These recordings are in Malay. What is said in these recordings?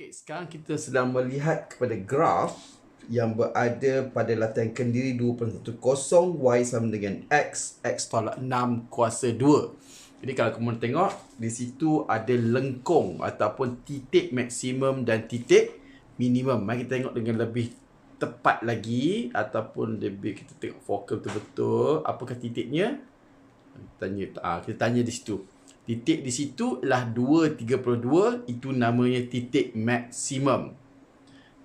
Okey, sekarang kita sedang melihat kepada graf yang berada pada latihan kendiri 2.10 Y sama dengan X, X tolak 6 kuasa 2. Jadi kalau kamu tengok, di situ ada lengkung ataupun titik maksimum dan titik minimum. Mari kita tengok dengan lebih tepat lagi ataupun lebih kita tengok fokus betul-betul. Apakah titiknya? Tanya, ah, kita tanya di situ. Titik di situ ialah 232 itu namanya titik maksimum.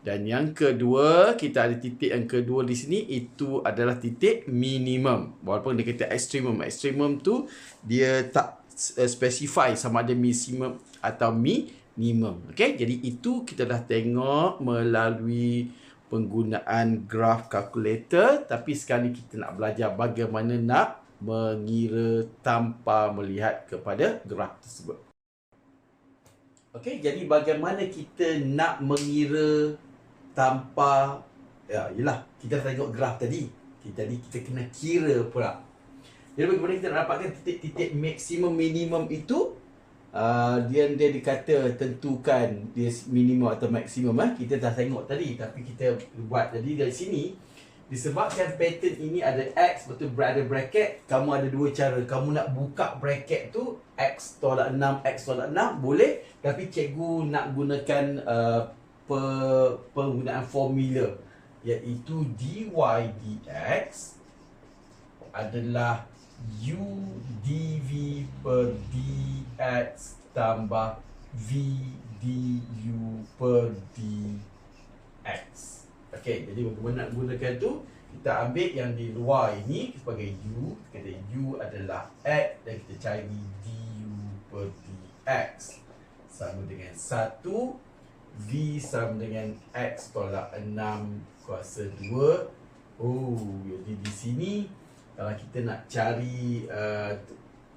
Dan yang kedua, kita ada titik yang kedua di sini itu adalah titik minimum. Walaupun dia kata ekstrimum. Ekstrimum tu dia tak uh, specify sama ada maximum atau minimum. Okay, jadi itu kita dah tengok melalui penggunaan graph calculator. Tapi sekarang kita nak belajar bagaimana nak mengira tanpa melihat kepada graf tersebut. Okey, jadi bagaimana kita nak mengira tanpa ya yalah kita tengok graf tadi. Jadi kita kena kira pula. Jadi bagaimana kita nak dapatkan titik-titik maksimum minimum itu? Uh, dia dia dikata tentukan dia minimum atau maksimum eh. Kita dah tengok tadi tapi kita buat jadi dari sini Disebabkan pattern ini ada X betul berada bracket Kamu ada dua cara. Kamu nak buka bracket tu X tolak 6 X tolak 6 Boleh. Tapi cikgu nak gunakan uh, pe, Penggunaan formula Iaitu dy dx Adalah u dv per dx Tambah v du per dx Okey, jadi nak gunakan tu? Kita ambil yang di luar ini sebagai U. Kita kata U adalah X dan kita cari DU per DX. Sama dengan 1. V sama dengan X tolak 6 kuasa 2. Oh, jadi di sini kalau kita nak cari uh,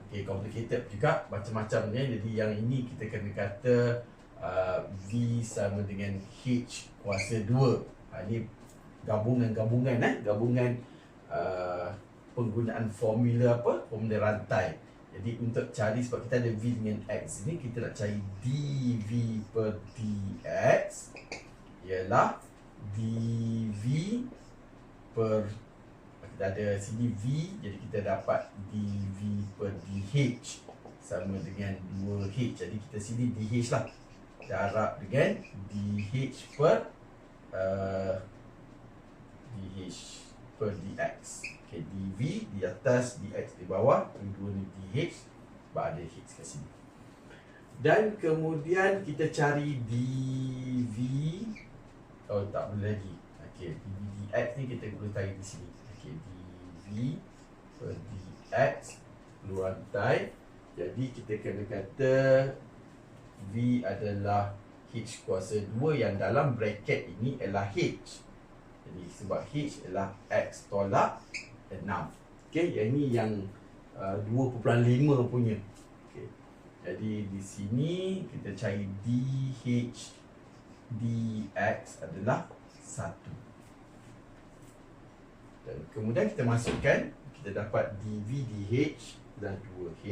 okay, complicated juga macam-macam ni. Jadi yang ini kita kena kata uh, V sama dengan H kuasa 2. Ha, ini gabungan-gabungan eh? Gabungan uh, penggunaan formula apa? Formula rantai. Jadi untuk cari sebab kita ada v dengan x ini kita nak cari dv per dx ialah dv per kita ada sini v jadi kita dapat dv per dh sama dengan 2h jadi kita sini dh lah. Darab dengan dh per uh, dh per dx. Okay, dv di atas, dx di bawah, dua ni dh, sebab ada h kat sini. Dan kemudian kita cari dv, oh tak boleh lagi. Okay, dv dx ni kita boleh cari di sini. Okay, dv per dx, keluar rantai. Jadi kita kena kata v adalah H kuasa 2 yang dalam bracket ini ialah H. Jadi sebab H ialah X tolak 6. Okey, yang ini yang uh, 2.5 punya. Okey. Jadi di sini kita cari DH dx adalah 1. Dan kemudian kita masukkan kita dapat dv dh dan 2h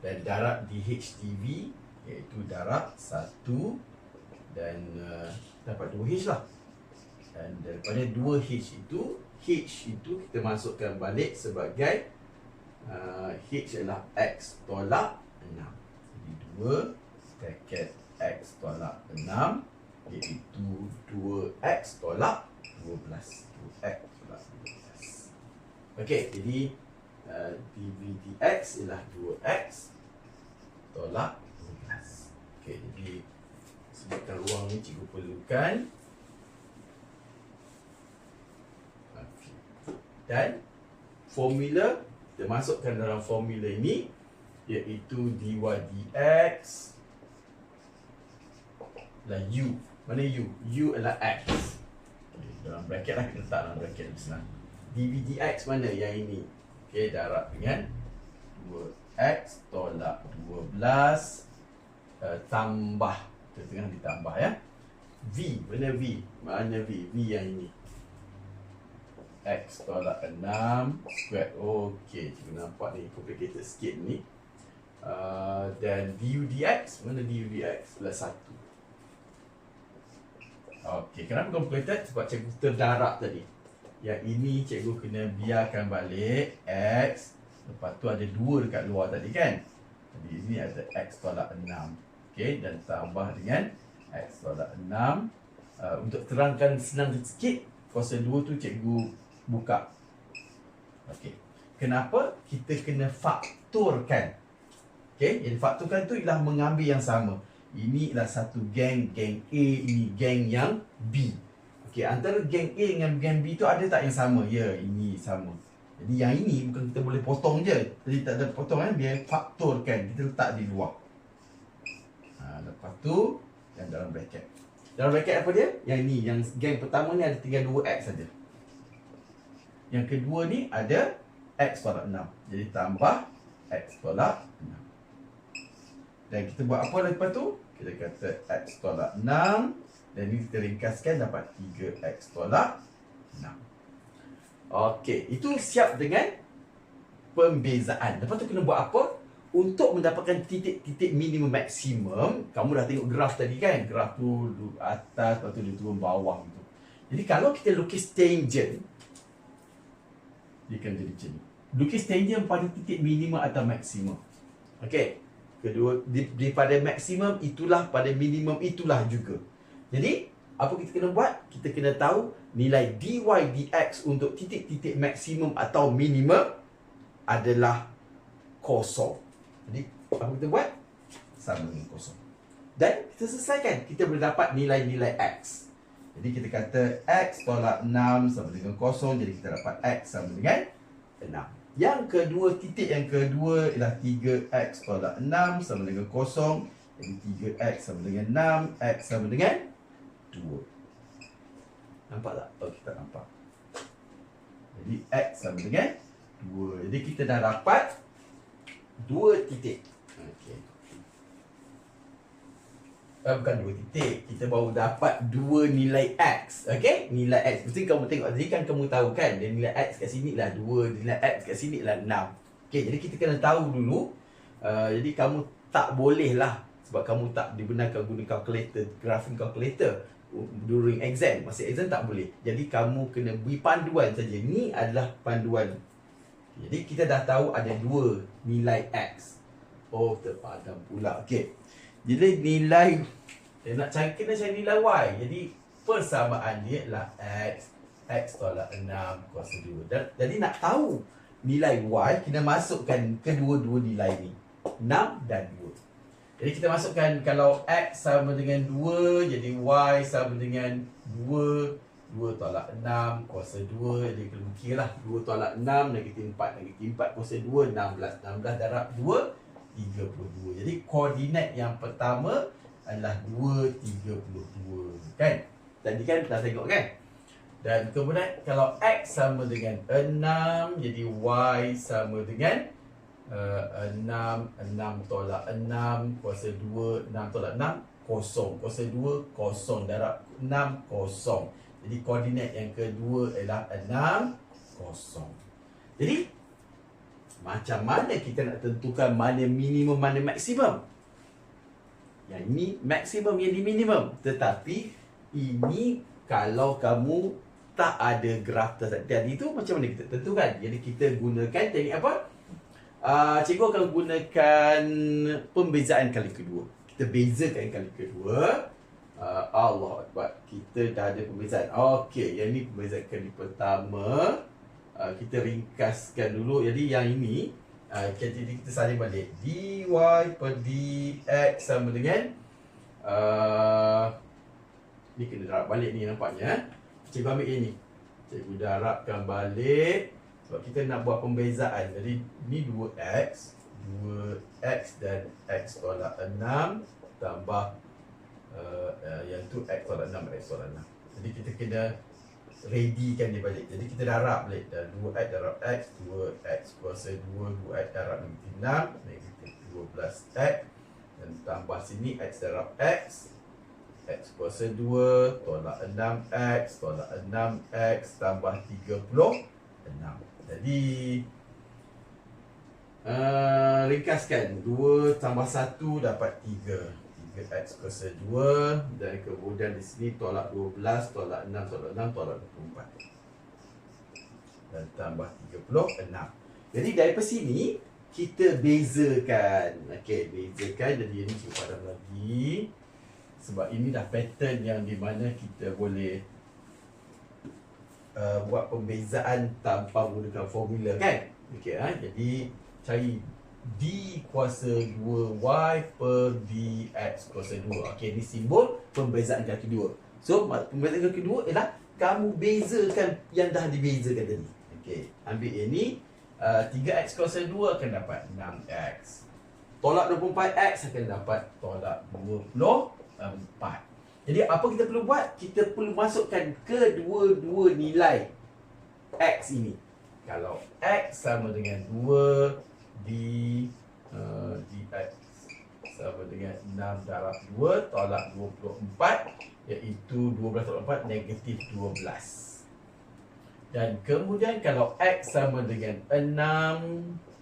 dan darab dh dv iaitu darab 1 dan uh, dapat 2H lah. Dan daripada 2H itu, H itu kita masukkan balik sebagai uh, H adalah X tolak 6. Jadi 2 bracket X tolak 6 iaitu 2X tolak 12. 2X tolak 12. Okey, jadi uh, dv dx ialah 2X tolak Okey, jadi sebabkan ruang ni cikgu perlukan. Dan formula kita masukkan dalam formula ini iaitu dy dx dan u. Mana u? U adalah x. Okay, dalam bracket lah kita letak dalam bracket ni senang dv dx mana yang ini? Okey darab dengan 2x tolak 12 uh, tambah. Kita tengah ditambah ya. V. Mana V? Mana V? V yang ini. X tolak 6 square Okey, kita nampak ni complicated sikit ni. Uh, dan du dx mana du dx plus 1 Okey, kenapa complicated? Sebab cikgu terdarab tadi. Yang ini cikgu kena biarkan balik X. Lepas tu ada 2 dekat luar tadi kan? Jadi ini ada X tolak 6 Okey, dan tambah dengan X tolak 6 uh, Untuk terangkan senang sikit Kuasa 2 tu cikgu buka Okey, kenapa kita kena fakturkan Okey, jadi fakturkan tu ialah mengambil yang sama Ini ialah satu geng, geng A, ini geng yang B Okey, antara geng A dengan geng B tu ada tak yang sama? Ya, ini sama. Jadi yang ini bukan kita boleh potong je. Jadi tak ada potong kan, biar faktorkan. Kita letak di luar. Tu, yang dalam bracket. Dalam bracket apa dia? Yang ini, yang geng pertama ni ada tinggal 2X saja. Yang kedua ni ada X tolak 6. Jadi tambah X tolak 6. Dan kita buat apa lepas tu? Kita kata X tolak 6 dan ini kita ringkaskan dapat 3x tolak 6. Okey, itu siap dengan pembezaan. Lepas tu kena buat apa? Untuk mendapatkan titik-titik minimum maksimum, kamu dah tengok graf tadi kan? Graf tu atas, lepas tu dia turun bawah gitu. Jadi kalau kita lukis tangent, dia akan jadi macam ni. Lukis tangent pada titik minimum atau maksimum. Okey. Kedua, di, di pada maksimum itulah, pada minimum itulah juga. Jadi, apa kita kena buat? Kita kena tahu nilai dy dx untuk titik-titik maksimum atau minimum adalah kosong. Jadi, apa kita buat? Sama dengan kosong. Dan kita selesaikan. Kita boleh dapat nilai-nilai x. Jadi, kita kata x tolak 6 sama dengan kosong. Jadi, kita dapat x sama dengan 6. Yang kedua, titik yang kedua ialah 3x tolak 6 sama dengan kosong. Jadi, 3x sama dengan 6. x sama dengan dua. Nampak tak? Oh, kita nampak. Jadi, X sama dengan dua. Jadi, kita dah dapat dua titik. Okey. Eh, bukan dua titik. Kita baru dapat dua nilai X. Okey? Nilai X. Mesti kamu tengok. Jadi kan kamu tahu kan. Dia nilai X kat sini lah dua. Nilai X kat sini lah enam. Okey, jadi kita kena tahu dulu. Uh, jadi kamu tak boleh lah. Sebab kamu tak dibenarkan guna calculator, graphing calculator during exam masa exam tak boleh jadi kamu kena beri panduan saja ni adalah panduan jadi kita dah tahu ada dua nilai x. Oh terpadam pula. Okey. Jadi nilai dia nak cari kena cari nilai y. Jadi persamaan dia adalah x. X tolak 6 kuasa 2 dan, jadi nak tahu nilai y kena masukkan kedua-dua nilai ni. 6 dan 2 jadi kita masukkan kalau X sama dengan 2 Jadi Y sama dengan 2 2 tolak 6 kuasa 2 Jadi kena kira lah 2 tolak 6 negatif 4 negatif 4 kuasa 2 16 16 darab 2 32 Jadi koordinat yang pertama adalah 2 32 Kan? Tadi kan kita tengok kan? Dan kemudian kalau X sama dengan 6 Jadi Y sama dengan uh, 6 6 tolak 6 kuasa 2 6 tolak 6 kosong. Kuasa 2 kosong. Darab 6 kosong jadi koordinat yang kedua ialah 6 kosong. Jadi macam mana kita nak tentukan mana minimum mana maksimum? Yang ini maksimum yang ini minimum. Tetapi ini kalau kamu tak ada graf tadi itu macam mana kita tentukan? Jadi kita gunakan teknik apa? Uh, cikgu akan gunakan pembezaan kali kedua. Kita bezakan kali kedua. Uh, Allah Akbar. Kita dah ada pembezaan. Okey, yang ni pembezaan kali pertama. Uh, kita ringkaskan dulu. Jadi yang ini, uh, kita, kita salin balik. dy per dx sama dengan... Uh, ni kena darab balik ni nampaknya. Cikgu ambil ini. Cikgu darabkan balik. Sebab kita nak buat pembezaan Jadi ni 2x 2x dan x tolak 6 Tambah uh, uh, Yang tu x tolak 6 x tolak 6 Jadi kita kena Ready kan dia balik. Jadi kita darab balik. Dan 2x darab x 2x kuasa 2 2x darab negatif 6 Negatif 12x Dan tambah sini x darab x x kuasa 2 Tolak 6x Tolak 6x Tambah 36 jadi Uh, ringkaskan. 2 tambah 1 dapat 3 3x kuasa 2 Dan kemudian di sini tolak 12 Tolak 6 tolak 6 tolak 24 Dan tambah 36 Jadi daripada sini Kita bezakan. Okey, bezakan. Jadi ini cuba padam lagi. Sebab ini dah pattern yang di mana kita boleh uh, Buat pembezaan tanpa menggunakan formula kan? Okey, ha? jadi cari D kuasa 2Y per DX kuasa 2 Okey, ni simbol pembezaan kaki dua. So, pembezaan kaki dua ialah Kamu bezakan yang dah dibezakan tadi. Okey, ambil ini uh, 3X kuasa 2 akan dapat 6X Tolak 24X akan dapat tolak 24 Jadi apa kita perlu buat? Kita perlu masukkan kedua-dua nilai X ini. Kalau X sama dengan 2 D uh, DX sama dengan 6 darab 2 tolak 24 iaitu 12 tolak 4 negatif 12 dan kemudian kalau X sama dengan 6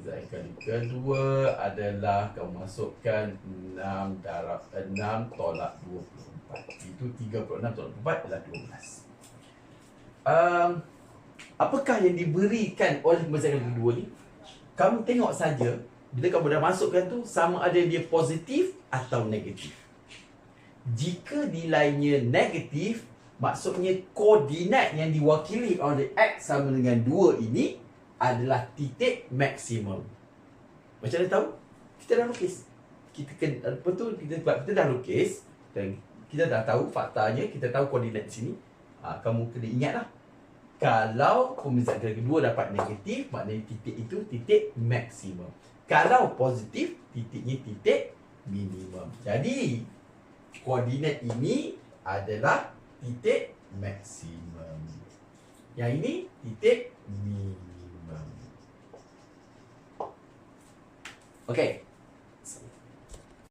Design kali kedua adalah kamu masukkan 6 darab 6 tolak 24 Itu 36 tolak 24 adalah 12 um, apakah yang diberikan oleh pembelajaran kedua ni? Kamu tengok saja bila kamu dah masukkan tu sama ada dia positif atau negatif. Jika nilainya negatif maksudnya koordinat yang diwakili oleh x sama dengan 2 ini adalah titik maksimum. Macam mana tahu? Kita dah lukis. Kita kan apa tu? Kita kita dah lukis dan kita dah tahu faktanya kita tahu koordinat di sini. Ha, kamu kena ingatlah kalau pemisahan kedua dapat negatif, maknanya titik itu titik maksimum. Kalau positif, titiknya titik minimum. Jadi, koordinat ini adalah titik maksimum. Yang ini titik minimum. Okey.